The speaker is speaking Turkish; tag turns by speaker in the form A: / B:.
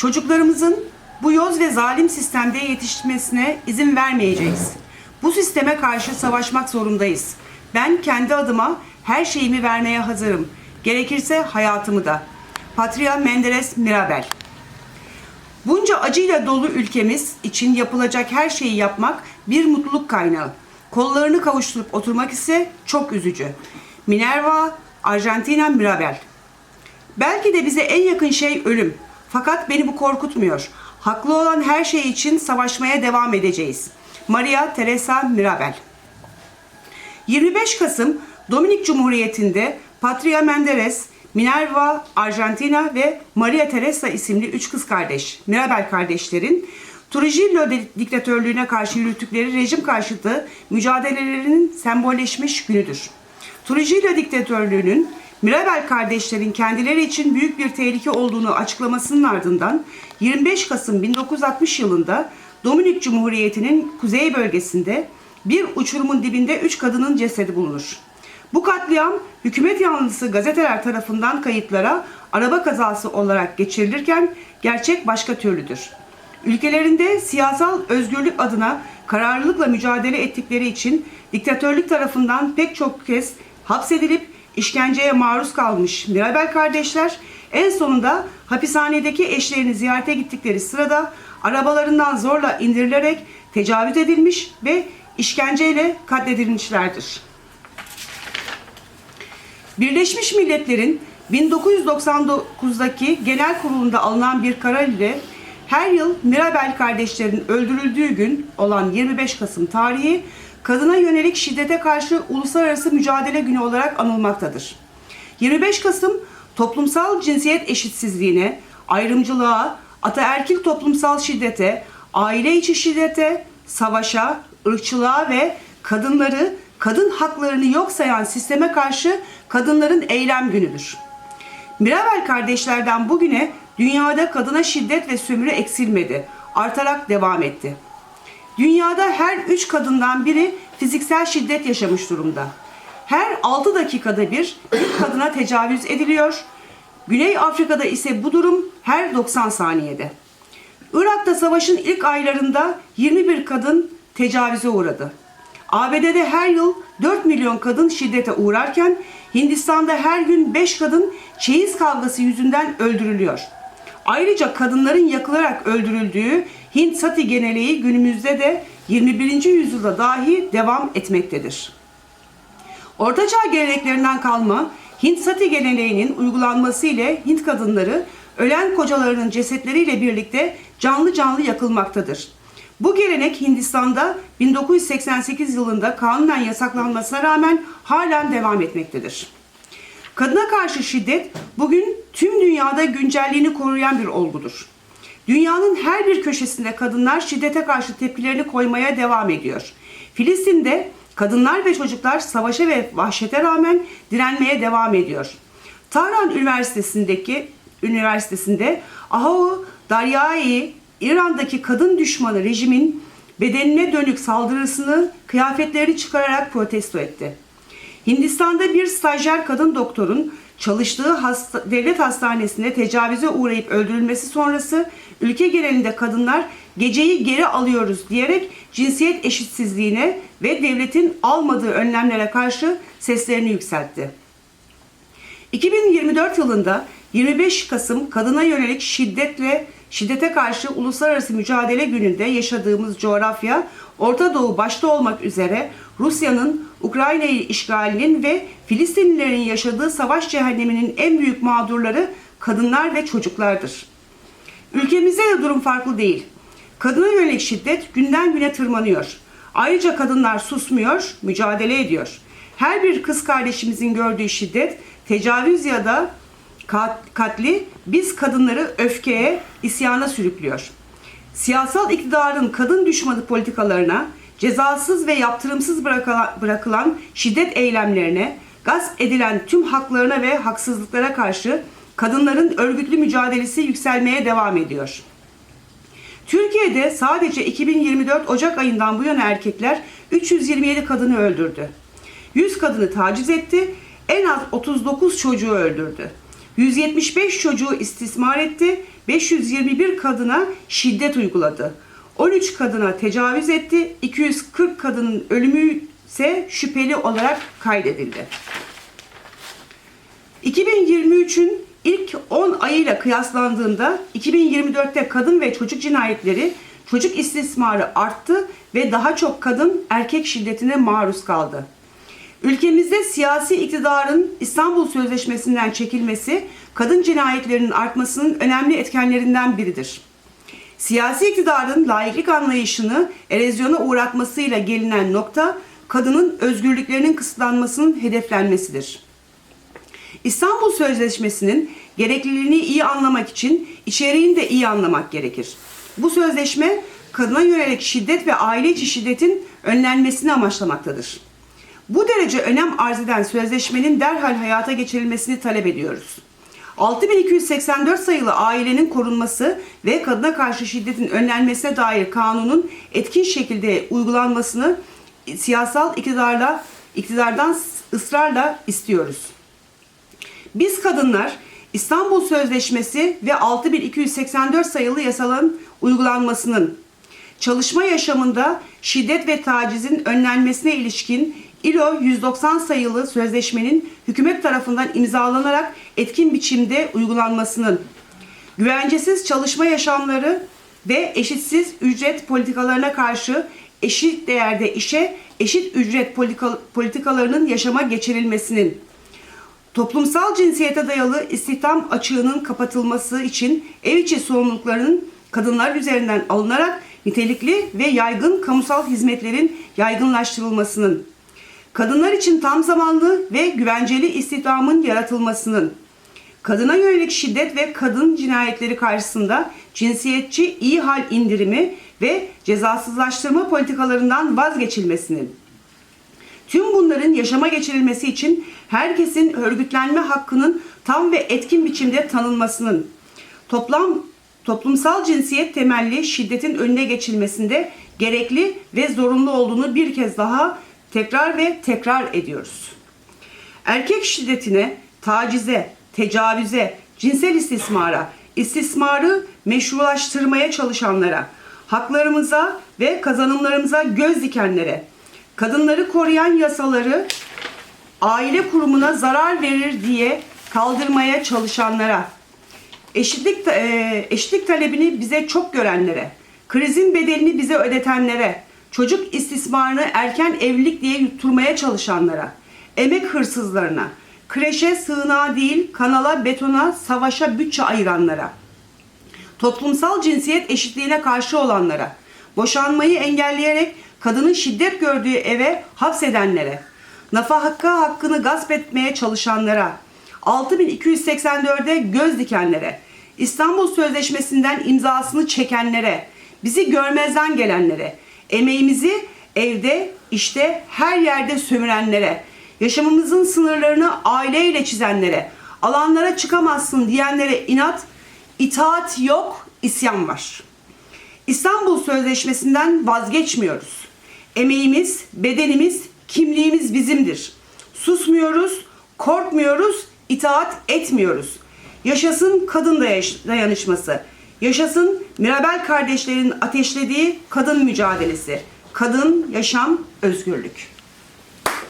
A: Çocuklarımızın bu yoz ve zalim sistemde yetişmesine izin vermeyeceğiz. Bu sisteme karşı savaşmak zorundayız. Ben kendi adıma her şeyimi vermeye hazırım. Gerekirse hayatımı da. Patria Menderes Mirabel Bunca acıyla dolu ülkemiz için yapılacak her şeyi yapmak bir mutluluk kaynağı. Kollarını kavuşturup oturmak ise çok üzücü. Minerva, Arjantina Mirabel Belki de bize en yakın şey ölüm. Fakat beni bu korkutmuyor. Haklı olan her şey için savaşmaya devam edeceğiz. Maria Teresa Mirabel 25 Kasım Dominik Cumhuriyeti'nde Patria Menderes, Minerva Argentina ve Maria Teresa isimli üç kız kardeş, Mirabel kardeşlerin Trujillo diktatörlüğüne karşı yürüttükleri rejim karşıtı mücadelelerinin sembolleşmiş günüdür. Trujillo diktatörlüğünün Mirabel kardeşlerin kendileri için büyük bir tehlike olduğunu açıklamasının ardından 25 Kasım 1960 yılında Dominik Cumhuriyeti'nin kuzey bölgesinde bir uçurumun dibinde üç kadının cesedi bulunur. Bu katliam hükümet yanlısı gazeteler tarafından kayıtlara araba kazası olarak geçirilirken gerçek başka türlüdür. Ülkelerinde siyasal özgürlük adına kararlılıkla mücadele ettikleri için diktatörlük tarafından pek çok kez hapsedilip işkenceye maruz kalmış Mirabel kardeşler en sonunda hapishanedeki eşlerini ziyarete gittikleri sırada arabalarından zorla indirilerek tecavüz edilmiş ve işkenceyle katledilmişlerdir. Birleşmiş Milletler'in 1999'daki genel kurulunda alınan bir karar ile her yıl Mirabel kardeşlerin öldürüldüğü gün olan 25 Kasım tarihi kadına yönelik şiddete karşı uluslararası mücadele günü olarak anılmaktadır. 25 Kasım toplumsal cinsiyet eşitsizliğine, ayrımcılığa, ataerkil toplumsal şiddete, aile içi şiddete, savaşa, ırkçılığa ve kadınları, kadın haklarını yok sayan sisteme karşı kadınların eylem günüdür. Mirabel kardeşlerden bugüne dünyada kadına şiddet ve sömürü eksilmedi, artarak devam etti. Dünyada her üç kadından biri fiziksel şiddet yaşamış durumda. Her 6 dakikada bir bir kadına tecavüz ediliyor. Güney Afrika'da ise bu durum her 90 saniyede. Irak'ta savaşın ilk aylarında 21 kadın tecavüze uğradı. ABD'de her yıl 4 milyon kadın şiddete uğrarken Hindistan'da her gün 5 kadın çeyiz kavgası yüzünden öldürülüyor. Ayrıca kadınların yakılarak öldürüldüğü Hint Sati geneliği günümüzde de 21. yüzyılda dahi devam etmektedir. Ortaçağ geleneklerinden kalma Hint Sati geleneğinin uygulanması ile Hint kadınları ölen kocalarının cesetleriyle birlikte canlı canlı yakılmaktadır. Bu gelenek Hindistan'da 1988 yılında kanunen yasaklanmasına rağmen halen devam etmektedir. Kadına karşı şiddet bugün tüm dünyada güncelliğini koruyan bir olgudur. Dünyanın her bir köşesinde kadınlar şiddete karşı tepkilerini koymaya devam ediyor. Filistin'de kadınlar ve çocuklar savaşa ve vahşete rağmen direnmeye devam ediyor. Tahran Üniversitesi'ndeki üniversitesinde Ahau Daryai İran'daki kadın düşmanı rejimin bedenine dönük saldırısını kıyafetlerini çıkararak protesto etti. Hindistan'da bir stajyer kadın doktorun çalıştığı hasta, devlet hastanesinde tecavüze uğrayıp öldürülmesi sonrası ülke genelinde kadınlar geceyi geri alıyoruz diyerek cinsiyet eşitsizliğine ve devletin almadığı önlemlere karşı seslerini yükseltti. 2024 yılında 25 Kasım kadına yönelik şiddet ve şiddete karşı uluslararası mücadele gününde yaşadığımız coğrafya Orta Doğu başta olmak üzere Rusya'nın Ukrayna'yı işgalinin ve Filistinlilerin yaşadığı savaş cehenneminin en büyük mağdurları kadınlar ve çocuklardır. Ülkemizde de durum farklı değil. Kadına yönelik şiddet günden güne tırmanıyor. Ayrıca kadınlar susmuyor, mücadele ediyor. Her bir kız kardeşimizin gördüğü şiddet, tecavüz ya da kat- katli biz kadınları öfkeye, isyana sürüklüyor. Siyasal iktidarın kadın düşmanı politikalarına, cezasız ve yaptırımsız bırakılan, şiddet eylemlerine, gasp edilen tüm haklarına ve haksızlıklara karşı kadınların örgütlü mücadelesi yükselmeye devam ediyor. Türkiye'de sadece 2024 Ocak ayından bu yana erkekler 327 kadını öldürdü. 100 kadını taciz etti, en az 39 çocuğu öldürdü. 175 çocuğu istismar etti, 521 kadına şiddet uyguladı. 13 kadına tecavüz etti. 240 kadının ölümü ise şüpheli olarak kaydedildi. 2023'ün ilk 10 ayıyla kıyaslandığında 2024'te kadın ve çocuk cinayetleri, çocuk istismarı arttı ve daha çok kadın erkek şiddetine maruz kaldı. Ülkemizde siyasi iktidarın İstanbul Sözleşmesi'nden çekilmesi, kadın cinayetlerinin artmasının önemli etkenlerinden biridir. Siyasi iktidarın laiklik anlayışını erozyona uğratmasıyla gelinen nokta, kadının özgürlüklerinin kısıtlanmasının hedeflenmesidir. İstanbul Sözleşmesi'nin gerekliliğini iyi anlamak için içeriğini de iyi anlamak gerekir. Bu sözleşme kadına yönelik şiddet ve aile içi şiddetin önlenmesini amaçlamaktadır. Bu derece önem arz eden sözleşmenin derhal hayata geçirilmesini talep ediyoruz. 6284 sayılı ailenin korunması ve kadına karşı şiddetin önlenmesine dair kanunun etkin şekilde uygulanmasını siyasal iktidarla iktidardan ısrarla istiyoruz. Biz kadınlar İstanbul Sözleşmesi ve 6284 sayılı yasaların uygulanmasının çalışma yaşamında şiddet ve tacizin önlenmesine ilişkin İLO 190 sayılı sözleşmenin hükümet tarafından imzalanarak etkin biçimde uygulanmasının güvencesiz çalışma yaşamları ve eşitsiz ücret politikalarına karşı eşit değerde işe eşit ücret politika- politikalarının yaşama geçirilmesinin Toplumsal cinsiyete dayalı istihdam açığının kapatılması için ev içi sorumluluklarının kadınlar üzerinden alınarak nitelikli ve yaygın kamusal hizmetlerin yaygınlaştırılmasının, kadınlar için tam zamanlı ve güvenceli istihdamın yaratılmasının, kadına yönelik şiddet ve kadın cinayetleri karşısında cinsiyetçi iyi hal indirimi ve cezasızlaştırma politikalarından vazgeçilmesinin, Tüm bunların yaşama geçirilmesi için herkesin örgütlenme hakkının tam ve etkin biçimde tanınmasının, toplam toplumsal cinsiyet temelli şiddetin önüne geçilmesinde gerekli ve zorunlu olduğunu bir kez daha tekrar ve tekrar ediyoruz. Erkek şiddetine, tacize, tecavüze, cinsel istismara, istismarı meşrulaştırmaya çalışanlara, haklarımıza ve kazanımlarımıza göz dikenlere, kadınları koruyan yasaları aile kurumuna zarar verir diye kaldırmaya çalışanlara, eşitlik e, eşitlik talebini bize çok görenlere, krizin bedelini bize ödetenlere, çocuk istismarını erken evlilik diye yutturmaya çalışanlara, emek hırsızlarına, kreşe sığınağa değil kanala betona savaşa bütçe ayıranlara, toplumsal cinsiyet eşitliğine karşı olanlara, boşanmayı engelleyerek kadının şiddet gördüğü eve hapsedenlere, nafaka hakkını gasp etmeye çalışanlara, 6284'e göz dikenlere, İstanbul Sözleşmesi'nden imzasını çekenlere, bizi görmezden gelenlere, emeğimizi evde, işte, her yerde sömürenlere, yaşamımızın sınırlarını aileyle çizenlere, alanlara çıkamazsın diyenlere inat, itaat yok, isyan var. İstanbul Sözleşmesi'nden vazgeçmiyoruz. Emeğimiz, bedenimiz, kimliğimiz bizimdir. Susmuyoruz, korkmuyoruz, itaat etmiyoruz. Yaşasın kadın dayanışması. Yaşasın Mirabel kardeşlerin ateşlediği kadın mücadelesi. Kadın, yaşam, özgürlük.